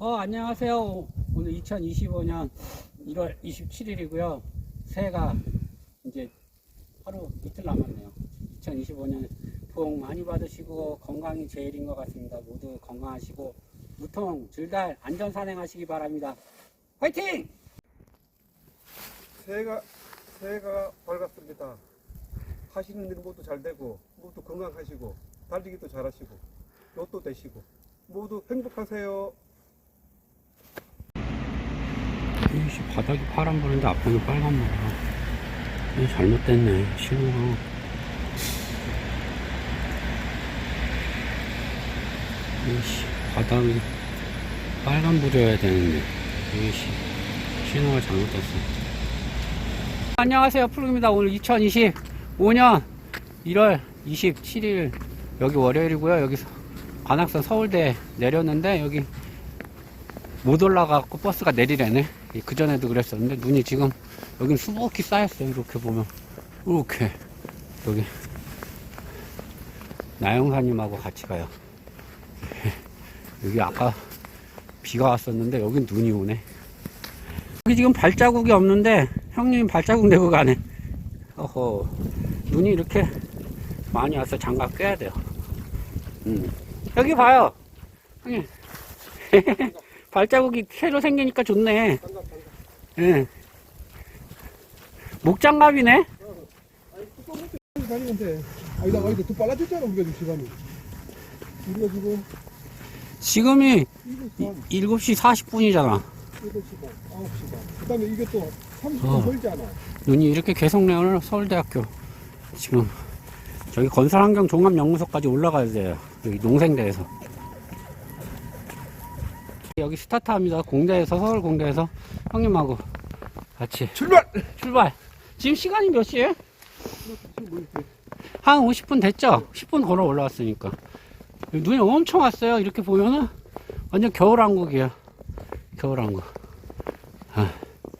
어, 안녕하세요. 오늘 2025년 1월 27일이고요. 새해가 이제 하루 이틀 남았네요. 2025년 복 많이 받으시고 건강이 제일인 것 같습니다. 모두 건강하시고 무통 줄달 안전 산행하시기 바랍니다. 화이팅! 새해가 새해가 밝았습니다. 하시는 일 모두 잘 되고 모두 건강하시고 달리기도 잘하시고 로또 되시고 모두 행복하세요. 이씨 바닥이 파란 거는데 앞에는 빨간 거야. 이게 잘못됐네 신호가. 이씨 바닥이 빨간 불이어야 되는데 이씨 신호가 잘못됐어. 안녕하세요 푸르입니다. 오늘 2025년 1월 27일 여기 월요일이고요. 여기서 관악산 서울대 내렸는데 여기 못 올라가고 버스가 내리래네. 그 전에도 그랬었는데 눈이 지금 여긴 수북히 쌓였어요. 이렇게 보면 이렇게 여기 나영사님하고 같이 가요. 여기 아까 비가 왔었는데 여긴 눈이 오네. 여기 지금 발자국이 없는데 형님 발자국 내고 가네. 어허 눈이 이렇게 많이 와서 장갑 껴야 돼요. 음. 여기 봐요. 형님. 발자국이 새로 생기니까 좋네. 예. 목장갑이네? 지금이 이거 7시 40분이잖아. 8시 반, 9시 반. 그 다음에 이게 또 30분 어. 걸잖아. 눈이 이렇게 계속 내오늘 서울대학교. 지금 저기 건설환경종합연구소까지 올라가야 돼요. 여기 농생대에서. 여기 스타트합니다. 공대에서, 서울 공대에서 형님하고 같이 출발. 출발. 지금 시간이 몇 이렇게 한 50분 됐죠? 10분 걸어 올라왔으니까. 눈이 엄청 왔어요. 이렇게 보면은 완전 겨울왕국이야. 겨울왕국.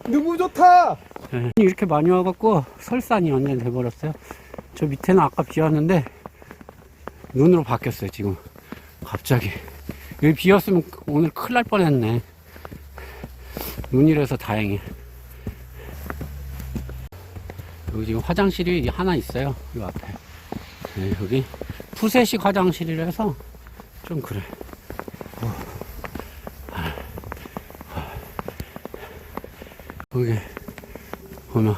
너무 좋다. 예. 눈이 이렇게 많이 와갖고 설산이 완전 돼버렸어요. 저 밑에는 아까 비 왔는데 눈으로 바뀌었어요. 지금 갑자기. 여기 비 왔으면 오늘 큰일 날 뻔했네. 눈이라서 다행히. 여기 지금 화장실이 하나 있어요. 이 앞에. 네, 여기 푸세식 화장실이라서 좀 그래. 어. 아. 여기 보면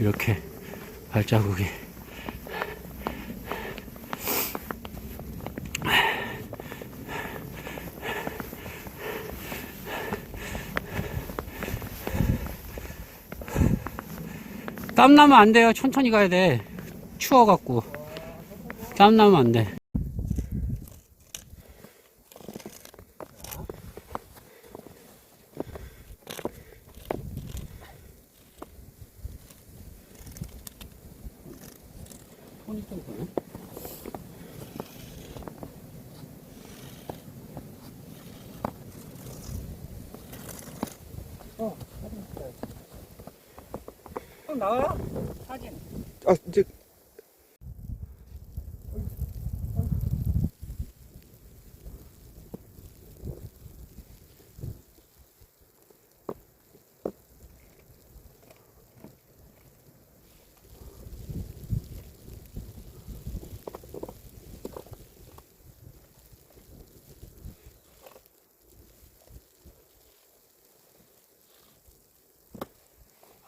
이렇게 발자국이 땀 나면 안 돼요. 천천히 가야 돼. 추워갖고. 땀 나면 안 돼. 손이 좀 그래? 나와요? 사진. 아 이제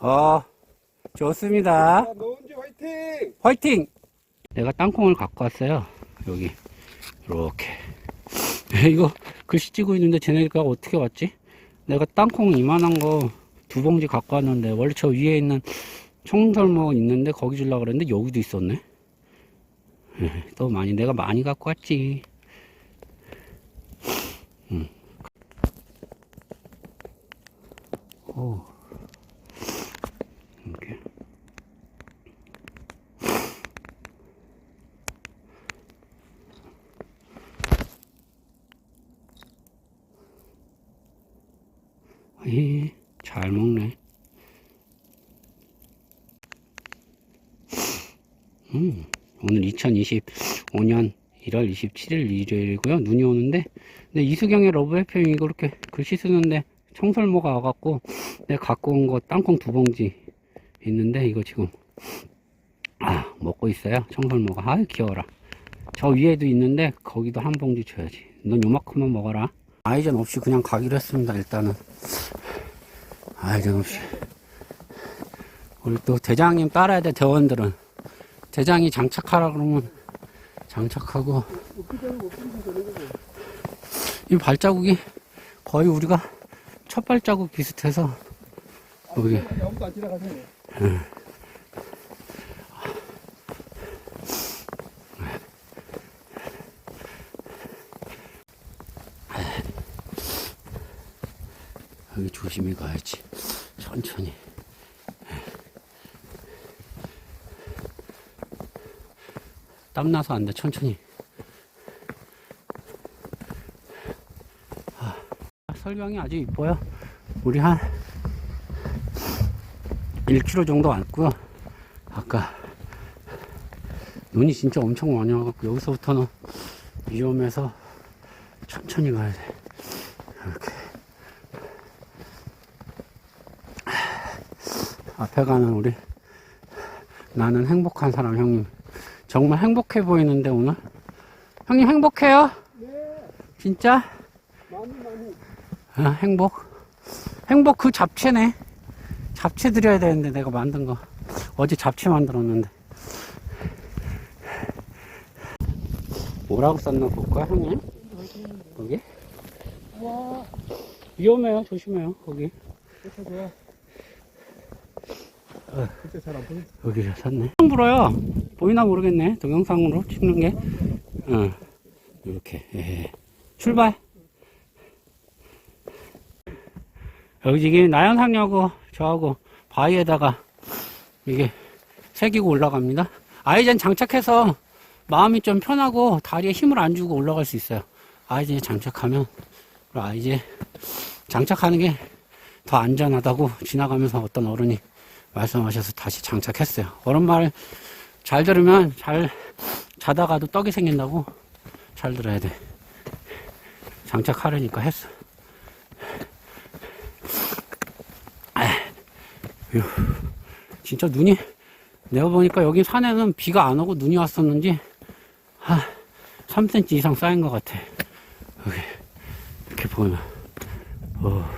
어, 좋습니다. 자, 노은지 화이팅. 화이팅! 내가 땅콩을 갖고 왔어요. 여기. 이렇게. 이거 글씨 찍고 있는데 쟤네가 어떻게 왔지? 내가 땅콩 이만한 거 두 봉지 갖고 왔는데 원래 저 위에 있는 청설모 있는데 거기 주려고 그랬는데 여기도 있었네. 예, 또 많이 내가 많이 갖고 왔지. 음. 오. 이렇게. 이, 잘 먹네. 음, 오늘 2025년 1월 27일 일요일이고요. 눈이 오는데, 근데 이수경의 러브 이거 이렇게 글씨 쓰는데 청설모가 와갖고 내가 갖고 온 거 땅콩 두 봉지 있는데 이거 지금 아 먹고 있어요. 청설모가 아유 귀여워라. 저 위에도 있는데 거기도 한 봉지 줘야지. 넌 요만큼만 먹어라. 아이전 없이 그냥 가기로 했습니다. 일단은 아이전 없이 우리 또 대장님 따라야 돼 대원들은 대장이 장착하라 그러면 장착하고. 이 발자국이 거의 우리가 첫 발자국 비슷해서 여기. 안 지나가세요. 여기 조심히 가야지. 천천히 땀나서 안 돼 천천히. 아, 설경이 아주 이뻐요. 우리 한 1km 정도 왔고요. 아까 눈이 진짜 엄청 많이 와갖고 여기서부터는 위험해서 천천히 가야 돼. 이렇게. 앞에 가는 우리 나는 행복한 사람 형님 정말 행복해 보이는데 오늘 형님 행복해요? 네, 진짜? 많이 많이. 아, 행복 행복 그 잡채네 잡채 드려야 되는데 내가 만든 거 어제 잡채 만들었는데 뭐라고 썼나 볼까 형님? 거기? 와, 위험해요 조심해요 거기 안 보여. 여기를 샀네. 형 불어요. 보이나 모르겠네. 동영상으로 찍는 게. 어. 이렇게. 예. 출발. 여기 지금 나연상하고 저하고 바위에다가 이게 새기고 올라갑니다. 아이젠 장착해서 마음이 좀 편하고 다리에 힘을 안 주고 올라갈 수 있어요. 아이젠 장착하면 아이젠 장착하는 게 더 안전하다고 지나가면서 어떤 어른이 말씀하셔서 다시 장착했어요. 어른 말 잘 들으면 잘 자다가도 떡이 생긴다고 잘 들어야 돼. 장착하려니까 했어. 아휴, 진짜 눈이 내가 보니까 여기 산에는 비가 안 오고 눈이 왔었는지 한 3cm 이상 쌓인 것 같아. 여기 이렇게 보면 어.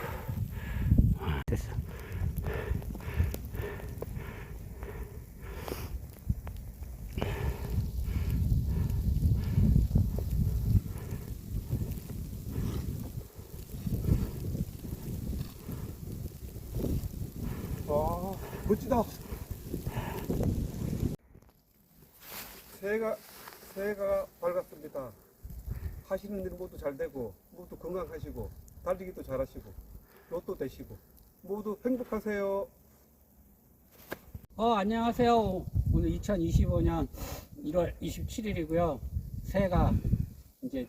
와, 멋지다. 새해가, 새해가 밝았습니다. 하시는 일 모두 잘 되고, 모두 건강하시고, 잘하시고, 로또 되시고, 모두 행복하세요. 어, 안녕하세요. 오늘 2025년 1월 27일이고요. 새해가 이제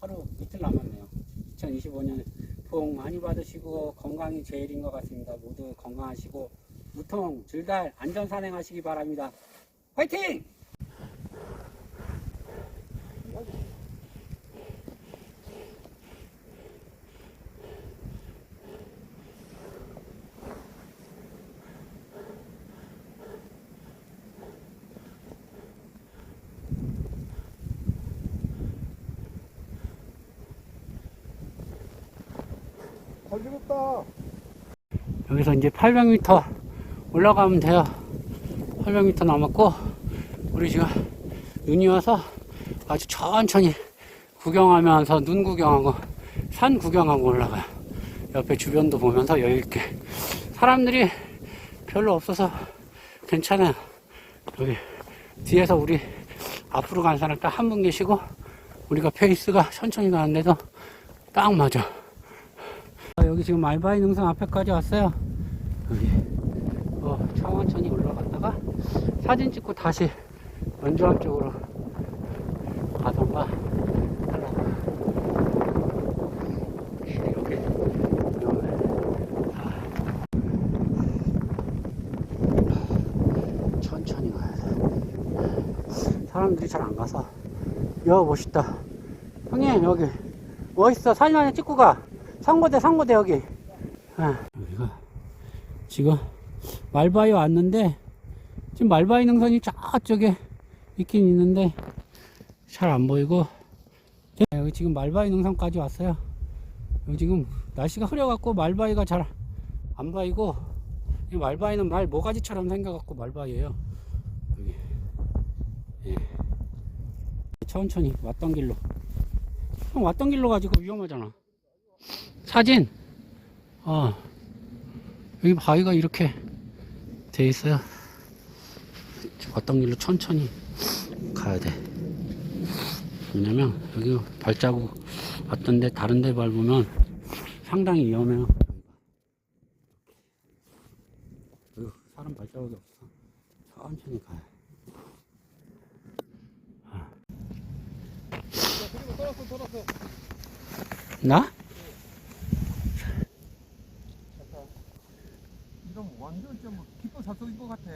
하루 이틀 남았네요. 2025년 복 많이 받으시고 건강이 제일인 것 같습니다. 모두 건강하시고 무통 줄달 안전 산행하시기 바랍니다. 화이팅! 잘 죽었다. 여기서 이제 800m 올라가면 돼요. 800m 남았고, 우리 지금 눈이 와서 아주 천천히 구경하면서 눈 구경하고 산 구경하고 올라가요. 옆에 주변도 보면서 여유있게. 사람들이 별로 없어서 괜찮아요. 여기 뒤에서 우리 앞으로 간 사람 딱 한 분 계시고, 우리가 페이스가 천천히 가는데도 딱 맞아. 아, 여기 지금 말바이 능선 앞에까지 왔어요. 여기. 어, 천천히 올라갔다가 사진 찍고 다시 연주함 쪽으로 가던가. 이렇게. 아, 천천히 가야 돼. 사람들이 잘 안 가서. 야 멋있다. 형님 여기 멋있어. 사진 하나 찍고 가 상고대 상고대 여기. 아, 여기가 지금 말바위 왔는데 지금 말바위 능선이 저쪽에 있긴 있는데 잘 안 보이고. 자, 여기 지금 말바위 능선까지 왔어요. 여기 지금 날씨가 흐려갖고 말바위가 잘 안 보이고 이 말바위는 말 모가지처럼 생겨갖고 말바위예요. 여기. 예. 천천히 왔던 길로. 형 왔던 길로 가지고 위험하잖아 사진. 어. 여기 바위가 이렇게 돼 있어요. 왔던 길로 천천히 가야 돼. 왜냐면 여기 발자국 왔던데 다른 데 밟으면 상당히 위험해요. 사람 발자국이 없어. 천천히 가요 돌았어 나? 이런 완전 산속인 것 같아.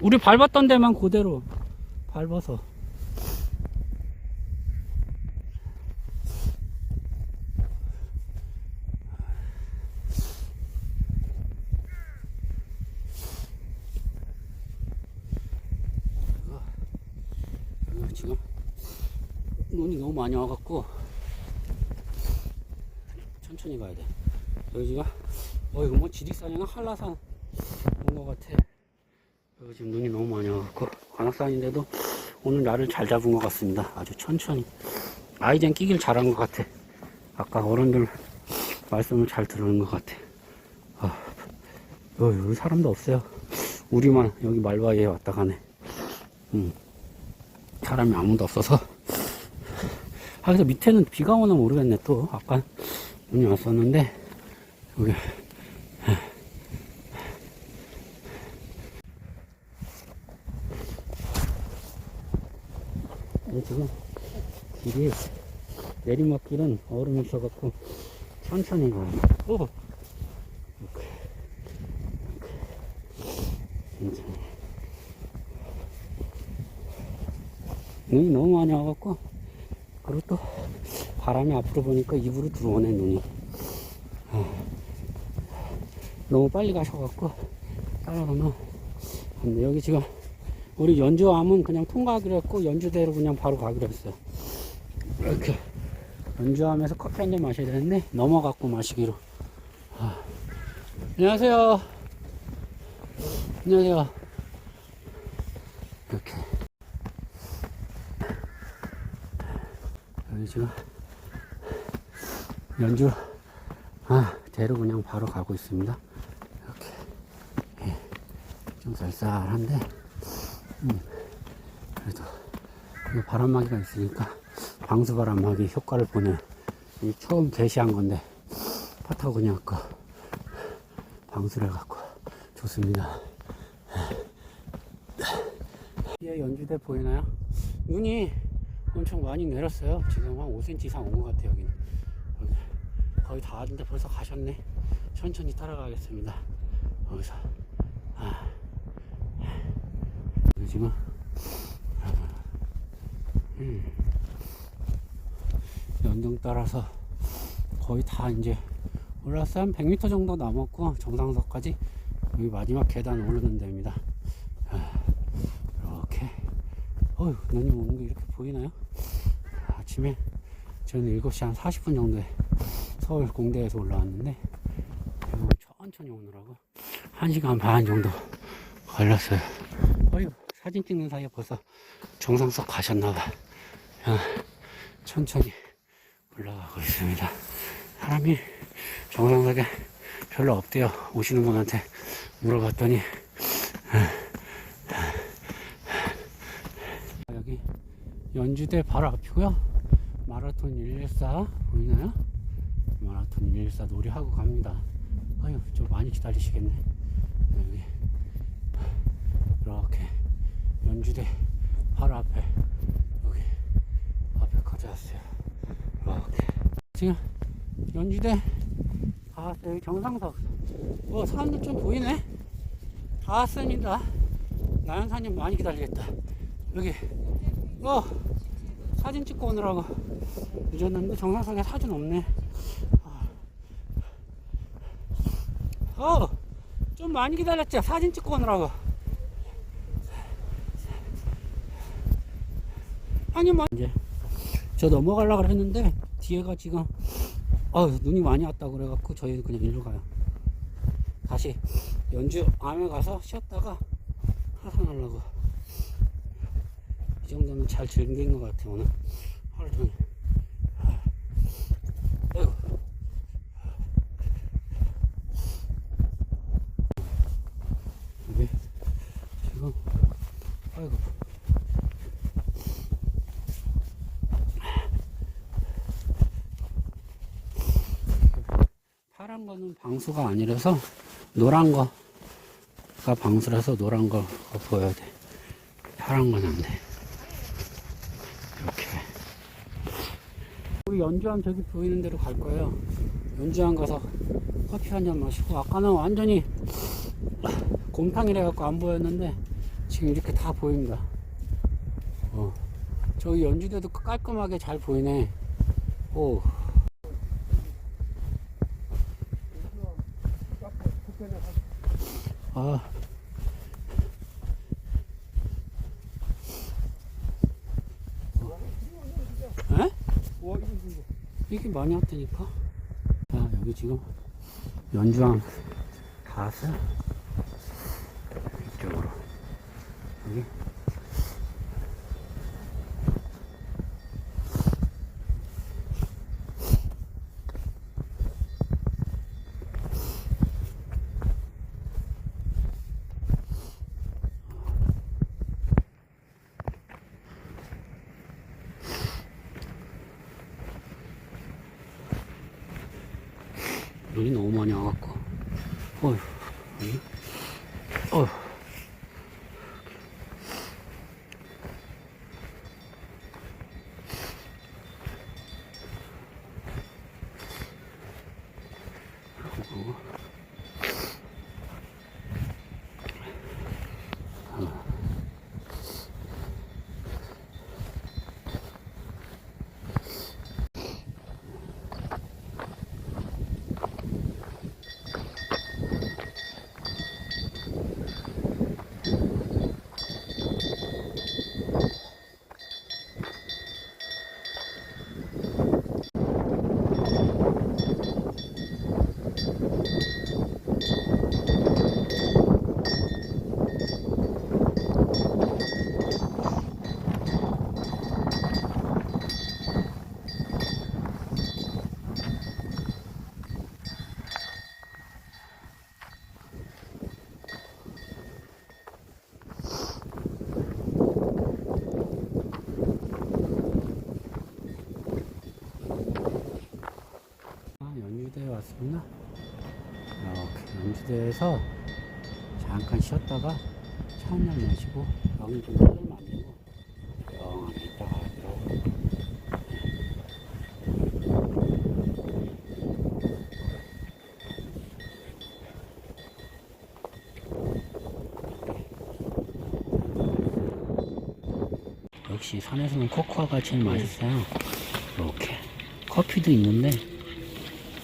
우리 밟았던 데만 그대로 밟아서. 이거 지금 눈이 너무 많이 와갖고 천천히 가야 돼 여기가 어 이거 뭐 지리산이나 한라산 온것 같아 여기 지금 눈이 너무 많이 와갖고 관악산인데도 오늘 날을 잘 잡은 것 같습니다. 아주 천천히 아이젠 끼길 잘한 것 같아. 아까 어른들 말씀을 잘 들은 것 같아. 아, 어, 여기 사람도 없어요. 우리만 여기 말바위에 왔다 가네. 음, 사람이 아무도 없어서. 아, 그래서 밑에는 비가 오나 모르겠네, 또. 아까 눈이 왔었는데, 여기 이 지금 길이 내리막길은 얼음이 있어갖고 천천히 가요. 천천히. 눈이 너무 많이 와갖고 그리고 또 바람이 앞으로 보니까 입으로 들어오네 눈이. 아. 너무 빨리 가셔갖고 돼. 여기 지금 우리 연주함은 그냥 통과하기로 했고 연주대로 그냥 바로 가기로 했어요. 이렇게 연주함에서 커피 한 잔 마셔야 되는데 넘어갖고 마시기로. 아. 안녕하세요. 안녕하세요. 이렇게. 여기 지금 연주 아 대로 그냥 바로 가고 있습니다 좀 쌀쌀한데 음, 그래도 이 바람막이가 있으니까 방수 바람막이 효과를 이 처음 게시한 건데 파타고니아 거 방수를 해갖고 좋습니다. 뒤에 연주대 보이나요? 눈이 엄청 많이 내렸어요. 지금 한 5cm 이상 온 것 같아요 여기는. 여기 거의 다 왔는데 벌써 가셨네. 천천히 따라가겠습니다. 여기서. 아. 지금. 음, 연등 따라서 거의 다 이제 올라서 한 100m 정도 남았고 정상석까지 여기 마지막 계단 오르는 데입니다. 아, 이렇게. 어휴 눈이 오는 게 이렇게 보이나요? 아침에 저는 7시 한 40분 정도에 서울 공대에서 올라왔는데 천천히 오느라고 1시간 반 정도 걸렸어요 어휴 사진 찍는 사이에 벌써 정상석 가셨나봐. 아, 천천히 올라가고 있습니다. 사람이 정상석에 별로 없대요. 오시는 분한테 물어봤더니 아, 여기 연주대 바로 앞이고요. 마라톤 114 보이나요? 마라톤 114 놀이하고 갑니다. 아유 좀 많이 기다리시겠네. 여기 이렇게 연주대 바로 앞에 여기 앞에까지 왔어요. 이렇게. 지금 연주대 다 왔어요 여기 정상석 뭐 사람들 좀 보이네? 다 왔습니다. 나연사님 많이 기다리겠다. 여기 어 사진 찍고 오느라고 늦었는데 정상석에 사진 없네. 어좀 많이 기다렸죠? 사진 찍고 오느라고 아니 뭐 이제 저 넘어가려고 그랬는데 뒤에가 지금 어 눈이 많이 왔다 그래갖고 저희는 그냥 일로 가요. 다시 연주 암에 가서 쉬었다가 하산하려고. 이 정도면 잘 즐긴 것 같아요 오늘. 하루 종일 아이고 여기 지금 아이고 파란 거는 방수가 아니라서 노란 거가 방수라서 노란 거 보여야 돼 파란 건 안 돼. 이렇게. 우리 연주함 저기 보이는 데로 갈 거예요. 연주함 가서 커피 한 잔 마시고, 아까는 완전히 곰탕이라 갖고 안 보였는데, 지금 이렇게 다 보입니다. 어. 저기 연주대도 깔끔하게 잘 보이네. 오. 아. 에? 와 이거 이거 이게 많이 왔다니까. 자, 여기 지금 연주함 다 왔어요. 이쪽으로. 여기. 눈이 너무 많이 와갖고. 어휴, 여기. 어휴. 그리고 아, 연주대에 왔습니다. 연주대에서 잠깐 쉬었다가 차 한잔 마시고 여기 좀 썰면 안 되고 조용하게 있다가 들어오고 역시 산에서는 코코아가 제일 맛있어요. 이렇게 커피도 있는데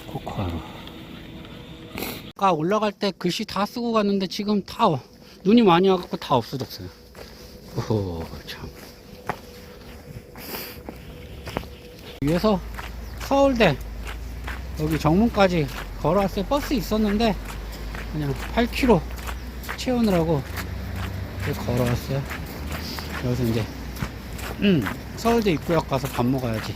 코코아로. 아까 올라갈 때 글씨 다 쓰고 갔는데 지금 다 어- 눈이 많이 와갖고 다 없어졌어요. 오호 참. 위에서 서울대 여기 정문까지 걸어왔어요. 버스 있었는데 그냥 8km 채우느라고 걸어왔어요. 그래서 이제 음 서울대 입구역 가서 밥 먹어야지.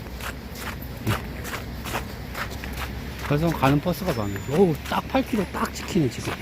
그래서 가는 버스가 많아요. 오우, 딱 8km 딱 지키네, 지금.